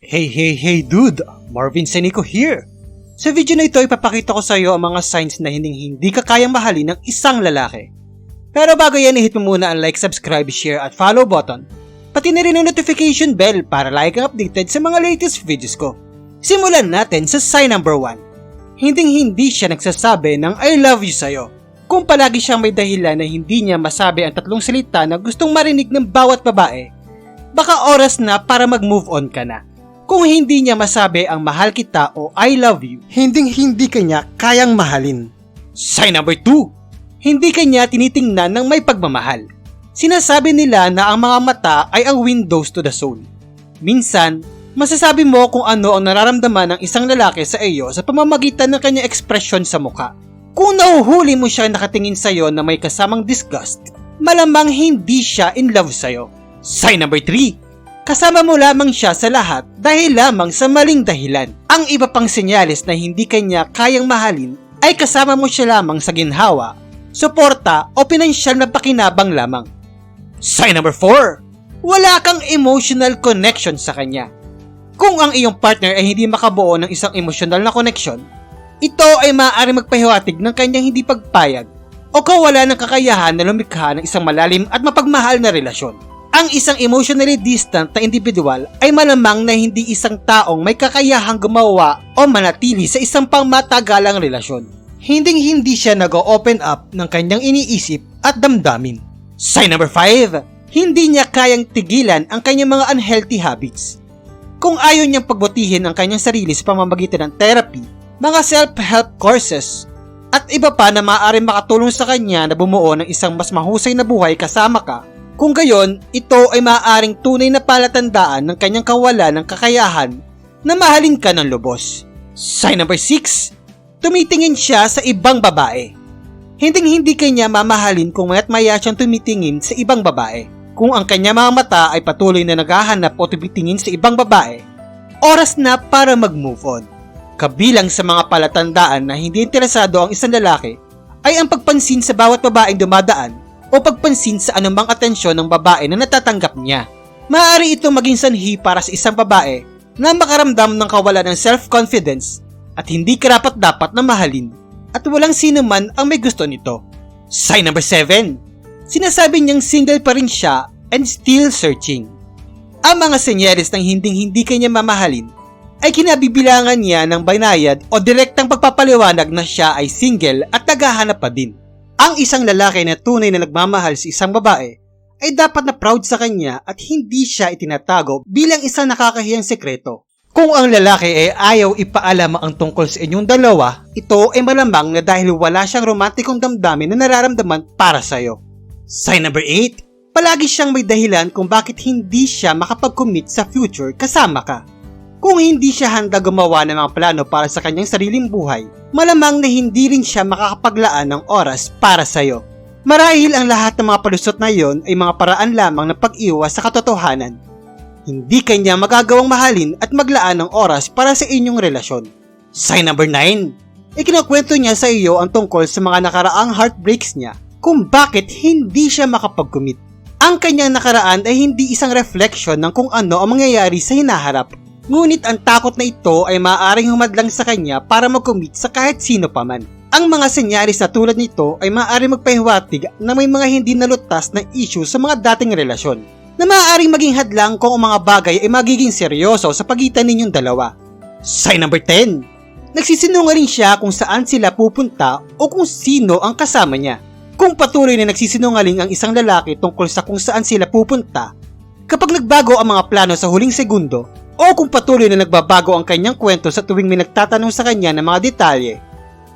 Hey, hey, hey dude! Marvin Senico here! Sa video na ito, ipapakita ko sa iyo ang mga signs na hindi hindi ka kayang mahalin ng isang lalaki. Pero bago yan, i-hit mo muna ang like, subscribe, share at follow button. Pati na rin ang notification bell para like ang updated sa mga latest videos ko. Simulan natin sa sign number 1. Hinding hindi siya nagsasabi ng I love you sa'yo. Kung palagi siyang may dahilan na hindi niya masabi ang tatlong salita na gustong marinig ng bawat babae, baka oras na para mag-move on ka na. Kung hindi niya masabi ang mahal kita o I love you, hinding hindi kanya kayang mahalin. Sign number 2. Hindi kanya tinitingnan ng may pagmamahal. Sinasabi nila na ang mga mata ay ang windows to the soul. Minsan, masasabi mo kung ano ang nararamdaman ng isang lalaki sa iyo sa pamamagitan ng kanyang ekspresyon sa muka. Kung nahuhuli mo siya nakatingin sa iyo na may kasamang disgust, malamang hindi siya in love sa iyo. Sign number 3. Kasama mo lamang siya sa lahat dahil lamang sa maling dahilan. Ang iba pang senyales na hindi kanya kayang mahalin ay kasama mo siya lamang sa ginhawa, suporta o pinansyal na pakinabang lamang. Sign number 4. Wala kang emotional connection sa kanya. Kung ang iyong partner ay hindi makabuo ng isang emotional na connection, ito ay maaari magpahiwatig ng kanyang hindi pagpayag o kawala ng kakayahan na lumikha ng isang malalim at mapagmahal na relasyon. Ang isang emotionally distant na individual ay malamang na hindi isang taong may kakayahang gumawa o manatili sa isang pangmatagalang relasyon. Hinding hindi siya nag-open up ng kanyang iniisip at damdamin. Sign number 5. Hindi niya kayang tigilan ang kanyang mga unhealthy habits. Kung ayaw niyang pagbutihin ang kanyang sarili sa pamamagitan ng therapy, mga self-help courses, at iba pa na maaaring makatulong sa kanya na bumuo ng isang mas mahusay na buhay kasama ka, kung gayon, ito ay maaaring tunay na palatandaan ng kanyang kawalan ng kakayahan na mahalin ka ng lubos. Sign number 6. Tumitingin siya sa ibang babae. Hinding hindi kanya mamahalin kung mayat maya siyang tumitingin sa ibang babae. Kung ang kanya mga mata ay patuloy na naghahanap o tumitingin sa ibang babae, oras na para mag-move on. Kabilang sa mga palatandaan na hindi interesado ang isang lalaki ay ang pagpansin sa bawat babaeng dumadaan o pagpansin sa anumang atensyon ng babae na natatanggap niya. Maaari ito maging sanhi para sa isang babae na makaramdam ng kawalan ng self-confidence at hindi karapat dapat na mahalin at walang sino man ang may gusto nito. Sign number 7. Sinasabi niyang single pa rin siya and still searching. Ang mga senyales ng hinding-hindi kanya mamahalin ay kinabibilangan niya ng banayad o direktang pagpapaliwanag na siya ay single at naghahanap pa din. Ang isang lalaki na tunay na nagmamahal sa isang babae ay dapat na proud sa kanya at hindi siya itinatago bilang isang nakakahiyang sekreto. Kung ang lalaki ay ayaw ipaalam ang tungkol sa inyong dalawa, ito ay malamang na dahil wala siyang romantikong damdamin na nararamdaman para sa'yo. Sign number 8. Palagi siyang may dahilan kung bakit hindi siya makapag-commit sa future kasama ka. Kung hindi siya handa gumawa ng mga plano para sa kanyang sariling buhay, malamang na hindi rin siya makakapaglaan ng oras para sa'yo. Marahil ang lahat ng mga palusot na iyon ay mga paraan lamang ng pag-iwas sa katotohanan. Hindi kanya magagawang mahalin at maglaan ng oras para sa inyong relasyon. Sign number 9. Ikinakwento niya sa iyo ang tungkol sa mga nakaraang heartbreaks niya kung bakit hindi siya makapag-commit. Ang kanyang nakaraan ay hindi isang reflection ng kung ano ang mangyayari sa hinaharap Ngunit ang takot na ito ay maaaring humadlang sa kanya para mag-commit sa kahit sino pa man. Ang mga senyaris na tulad nito ay maaaring magpahiwatig na may mga hindi nalutas na issue sa mga dating relasyon na maaaring maging hadlang kung ang mga bagay ay magiging seryoso sa pagitan ninyong dalawa. Sign number 10. Nagsisinungaling siya kung saan sila pupunta o kung sino ang kasama niya. Kung patuloy na nagsisinungaling ang isang lalaki tungkol sa kung saan sila pupunta, kapag nagbago ang mga plano sa huling segundo, o kung patuloy na nagbabago ang kanyang kwento sa tuwing may nagtatanong sa kanya ng mga detalye,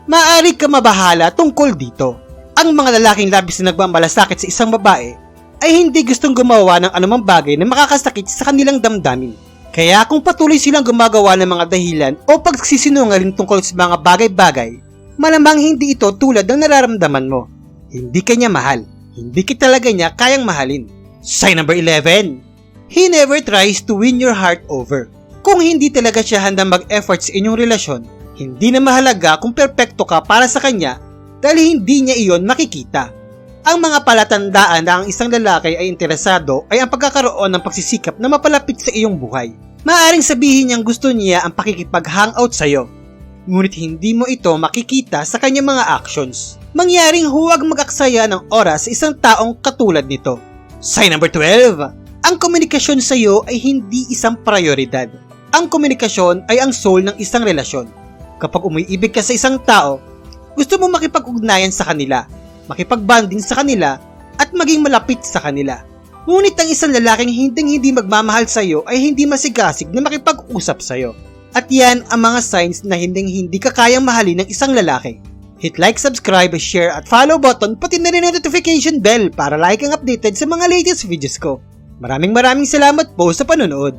maaari ka mabahala tungkol dito. Ang mga lalaking labis na nagmamalasakit sa isang babae ay hindi gustong gumawa ng anumang bagay na makakasakit sa kanilang damdamin. Kaya kung patuloy silang gumagawa ng mga dahilan o pagsisinungaling tungkol sa mga bagay-bagay, malamang hindi ito tulad ng nararamdaman mo. Hindi kanya mahal. Hindi kita talaga niya kayang mahalin. Sign number 11 He never tries to win your heart over. Kung hindi talaga siya handang mag-effort sa inyong relasyon, hindi na mahalaga kung perpekto ka para sa kanya dahil hindi niya iyon makikita. Ang mga palatandaan na ang isang lalaki ay interesado ay ang pagkakaroon ng pagsisikap na mapalapit sa iyong buhay. Maaring sabihin niyang gusto niya ang pakikipag-hangout sa'yo. Ngunit hindi mo ito makikita sa kanyang mga actions. Mangyaring huwag mag-aksaya ng oras sa isang taong katulad nito. Sign number 12. Ang komunikasyon sa iyo ay hindi isang prioridad. Ang komunikasyon ay ang soul ng isang relasyon. Kapag umiibig ka sa isang tao, gusto mo makipag-ugnayan sa kanila, makipag-bonding sa kanila, at maging malapit sa kanila. Ngunit ang isang lalaking hinding hindi magmamahal sa iyo ay hindi masigasig na makipag-usap sa iyo. At yan ang mga signs na hinding hindi ka kayang mahalin ng isang lalaki. Hit like, subscribe, share at follow button pati na rin ang notification bell para like ang updated sa mga latest videos ko. Maraming maraming salamat po sa panonood.